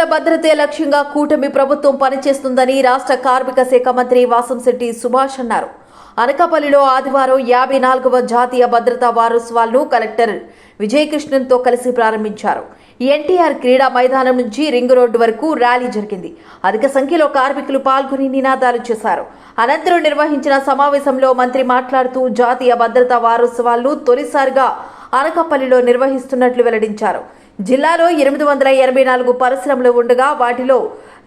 కార్మికుల భద్రతే లక్ష్యంగా కూటమి ప్రభుత్వం పనిచేస్తుందని రాష్ట్ర కార్మిక శాఖ మంత్రి వాసంశెట్టి సుభాష్ అన్నారు. అనకాపల్లిలో ఆదివారం యాభై నాలుగవ జాతీయ భద్రతా వారోత్సవాలను కలెక్టర్ విజయకృష్ణన్తో కలిసి ప్రారంభించారు. ఎన్టీఆర్ క్రీడా మైదానం నుంచి రింగ్ రోడ్డు వరకు ర్యాలీ జరిగింది. అధిక సంఖ్యలో కార్మికులు పాల్గొని నినాదాలు చేశారు. అనంతరం నిర్వహించిన సమావేశంలో మంత్రి మాట్లాడుతూ జాతీయ భద్రతా వారోత్సవాలను తొలిసారిగా అనకాపల్లిలో నిర్వహిస్తున్నట్లు వెల్లడించారు. జిల్లాలో ఎనిమిది వందల ఎనభై నాలుగు పరిశ్రమలు ఉండగా వాటిలో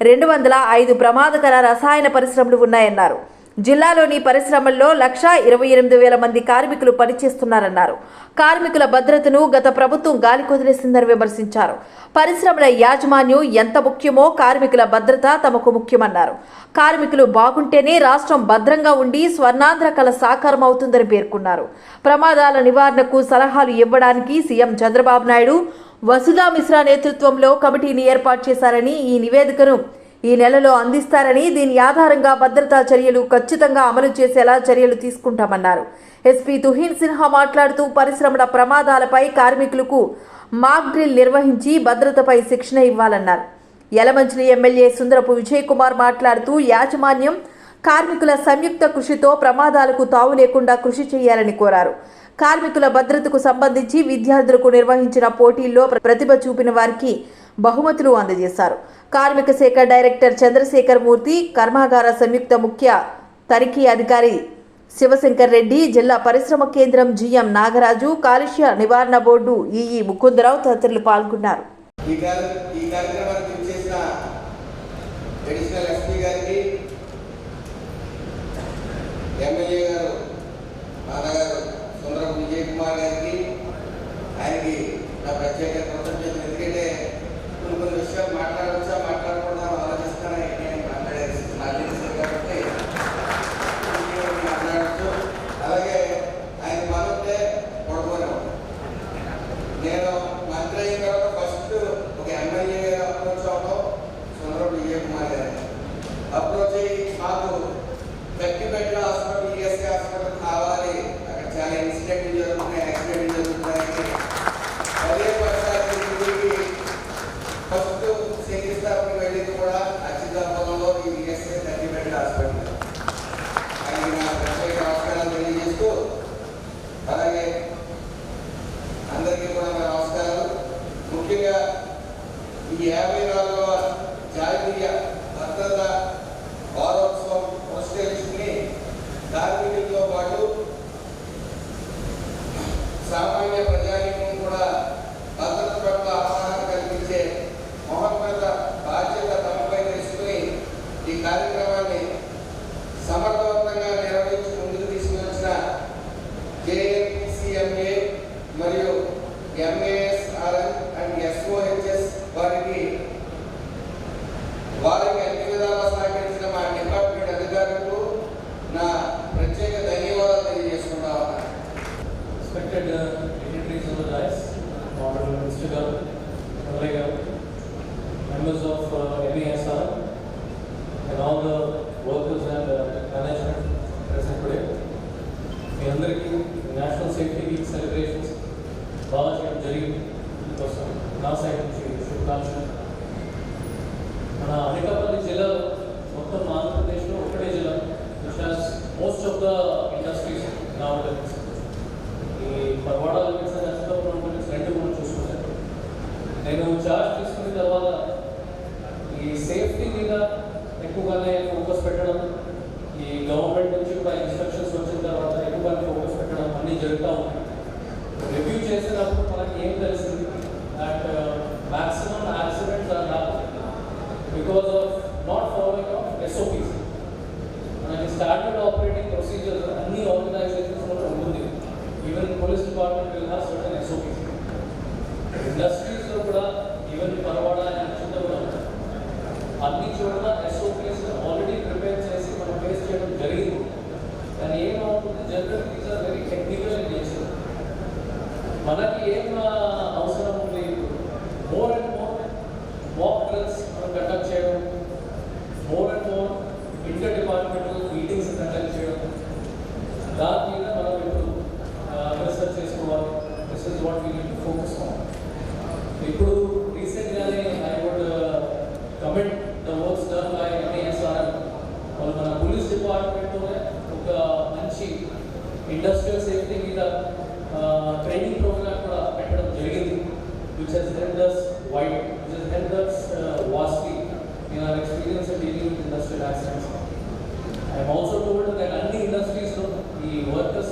రెండు వందల ఐదు ప్రమాదకర రసాయన పరిశ్రమలు ఉన్నాయన్నారు. జిల్లాలోని పరిశ్రమల్లో లక్ష ఇరవై ఎనిమిది వేల మంది కార్మికులు పనిచేస్తున్నారన్నారు. కార్మికుల భద్రతను గత ప్రభుత్వం గాలి కుదిలేసిందని విమర్శించారు. పరిశ్రమల యాజమాన్యం ఎంత ముఖ్యమో కార్మికుల భద్రత తమకు ముఖ్యమన్నారు. కార్మికులు బాగుంటేనే రాష్ట్రం భద్రంగా ఉండి స్వర్ణాంధ్ర కళ సాకారం అవుతుందని పేర్కొన్నారు. ప్రమాదాల నివారణకు సలహాలు ఇవ్వడానికి సీఎం చంద్రబాబు నాయుడు వసుధా మిశ్రా నేతృత్వంలో కమిటీని ఏర్పాటు చేశారని ఈ నివేదికను ఈ నెలలో అందిస్తారని దీని ఆధారంగా భద్రతా చర్యలు ఖచ్చితంగా అమలు చేసేలా చర్యలు తీసుకుంటామన్నారు. ఎస్పీ తుహీన్ సిన్హా మాట్లాడుతూ పరిశ్రమల ప్రమాదాలపై కార్మికులకు మాక్ డ్రిల్ నిర్వహించి భద్రతపై శిక్షణ ఇవ్వాలన్నారు. యలమంచిలి ఎమ్మెల్యే సుందరపు విజయ్ కుమార్ మాట్లాడుతూ యాజమాన్యం కార్మికుల సంయుక్త కృషితో ప్రమాదాలకు తావు లేకుండా కృషి చేయాలని కోరారు. కార్మికుల భద్రతకు సంబంధించి విద్యార్థులకు నిర్వహించిన పోటీల్లో ప్రతిభ చూపిన వారికి బహుమతులు అందజేశారు. కార్మిక శాఖ డైరెక్టర్ చంద్రశేఖర్ మూర్తి కర్మాగార సంయుక్త ముఖ్య తనిఖీ అధికారి శివశంకర్ రెడ్డి జిల్లా పరిశ్రమ కేంద్రం జిఎం నాగరాజు కాలుష్య నివారణ బోర్డు ఈఈ ముకుందరావు తదితరులు పాల్గొన్నారు. standard operating procedures of any organization will follow. Even police department will have certain SOPs. Industry industrial safety is a training program for a better delivery, which has helped us wide, which has helped us vastly in our experience of dealing with industrial accidents. I am also told that in the industries, the workers.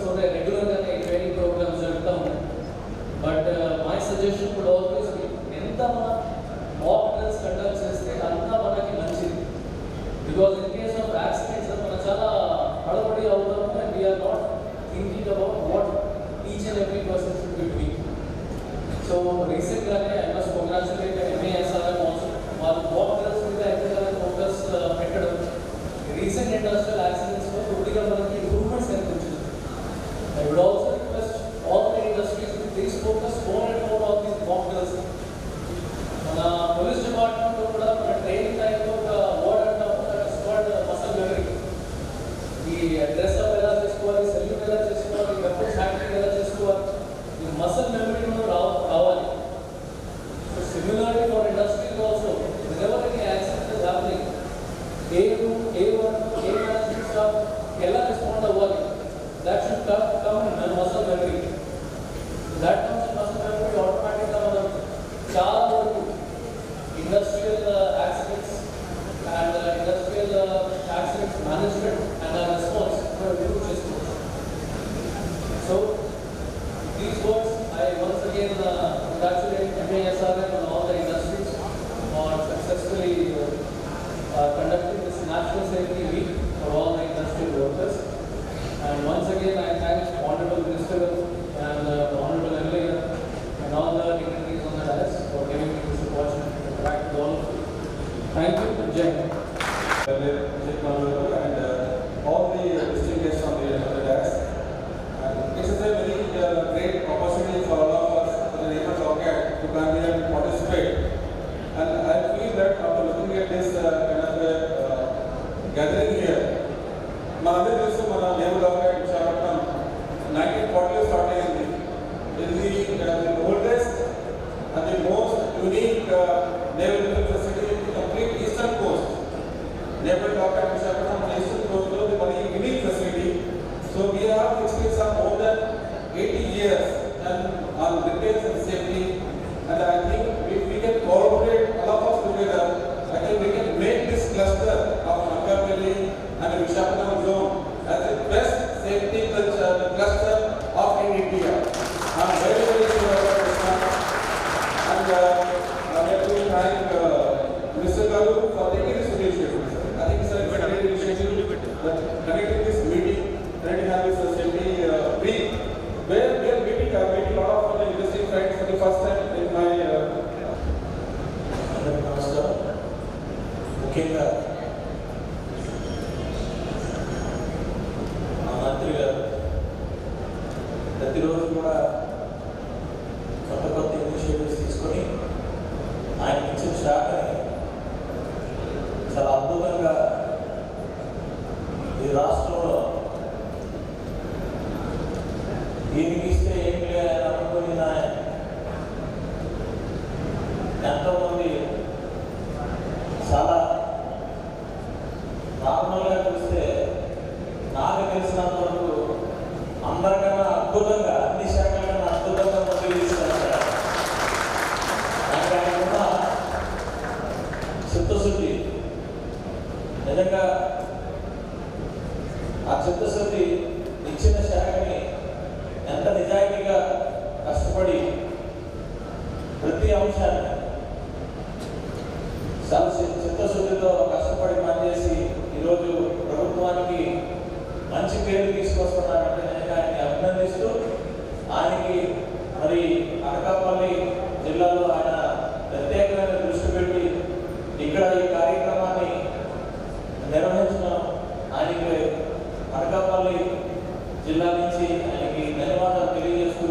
నుంచి ఆయనకి ధన్యవాదాలు తెలియజేస్తూ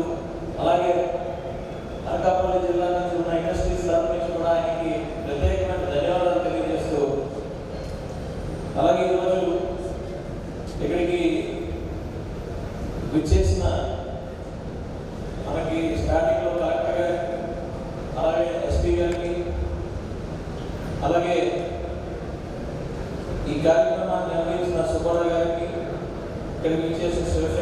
అలాగే అనకాపల్లి జిల్లా నుంచి ఉన్న industries తరఫు నుంచి కూడా ఆయనకి ప్రత్యేకమైన ధన్యవాదాలు తెలియజేస్తూ అలాగే ఈరోజు ఇక్కడికి విచ్చేసిన మనకి స్టార్టింగ్లో కలెక్టర్ గారు అలాగే ఎస్పీ గారికి అలాగే ఈ కార్యక్రమాన్ని నిర్వహించిన సుబ్బారావు గారికి ఇక్కడికి విచ్చేసిన శివశ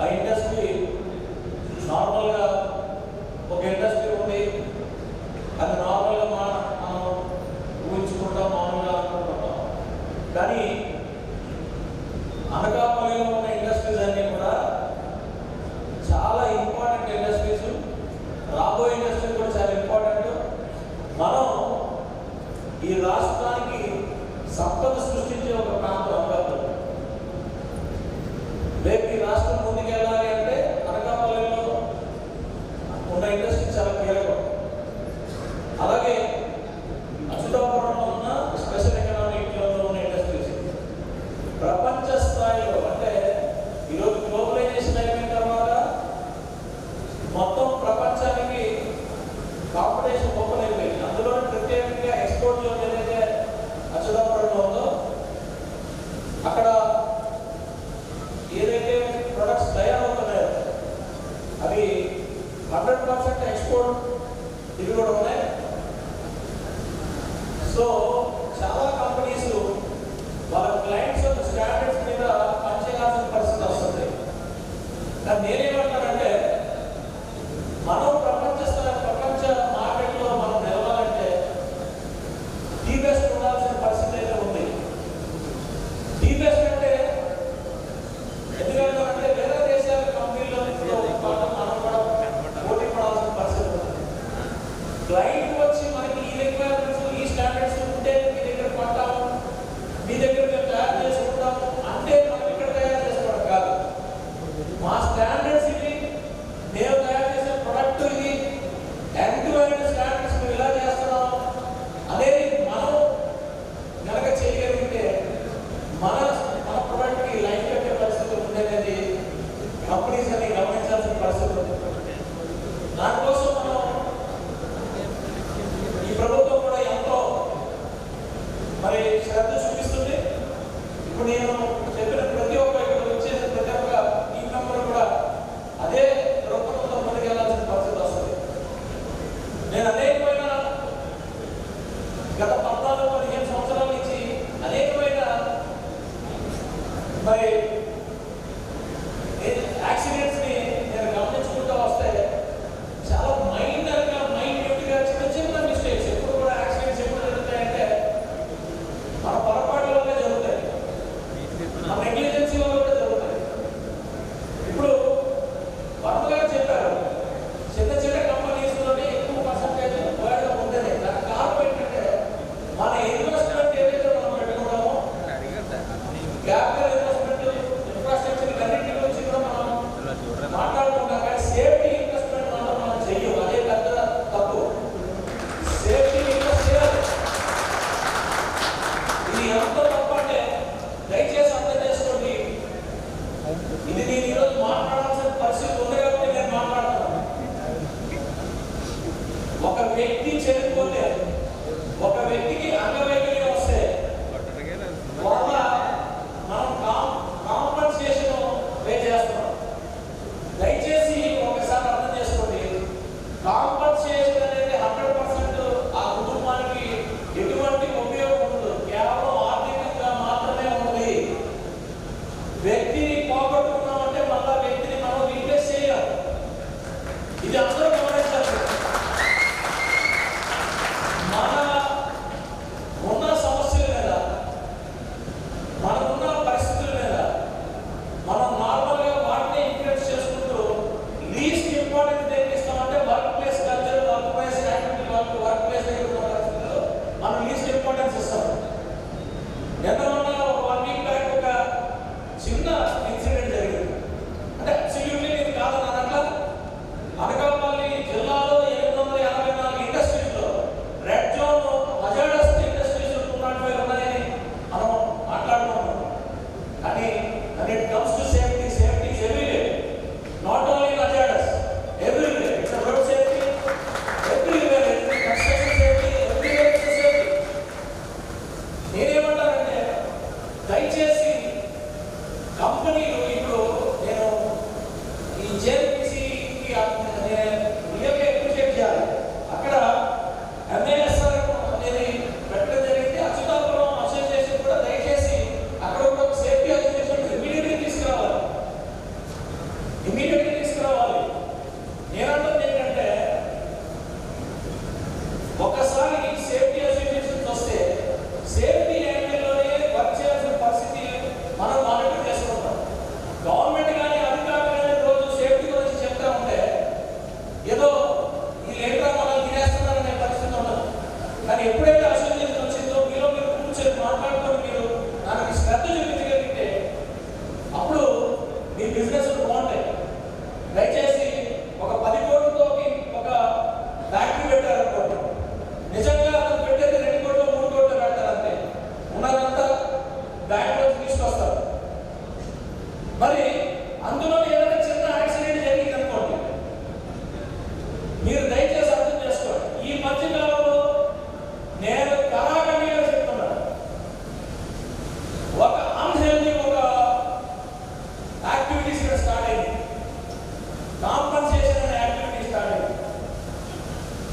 a indústria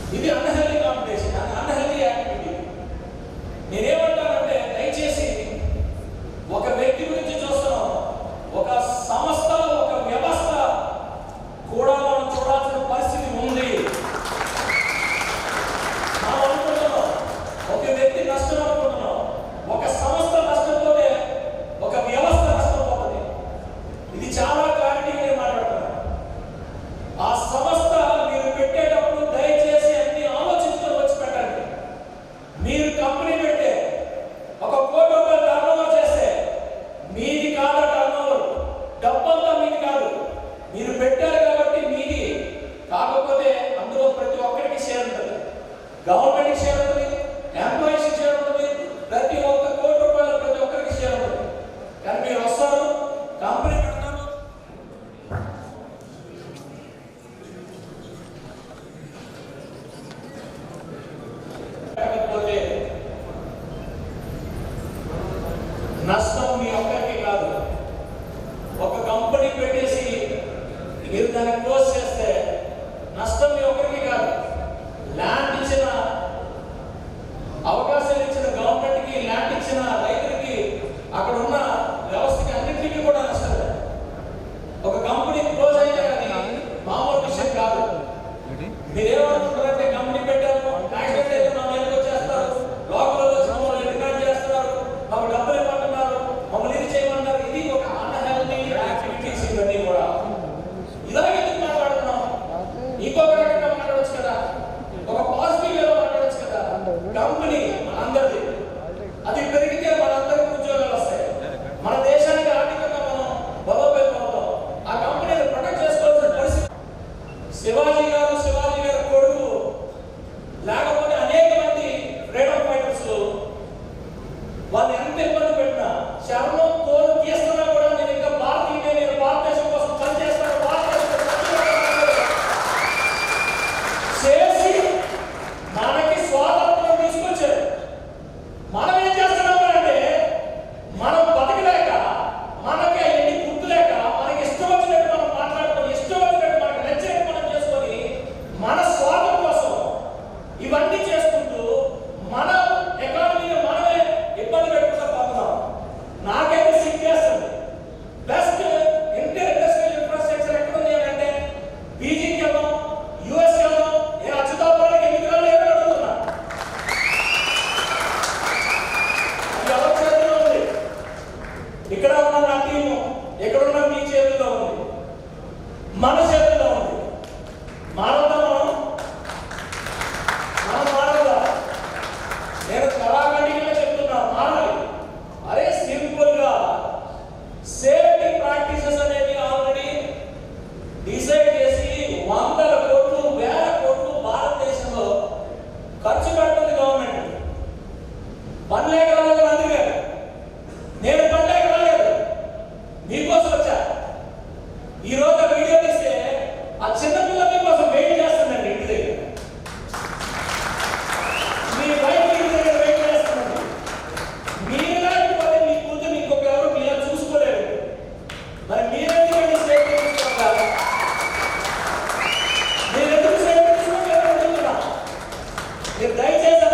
Ini 那 గవర్నమెంట్కి Lord. మీరు దయచేసి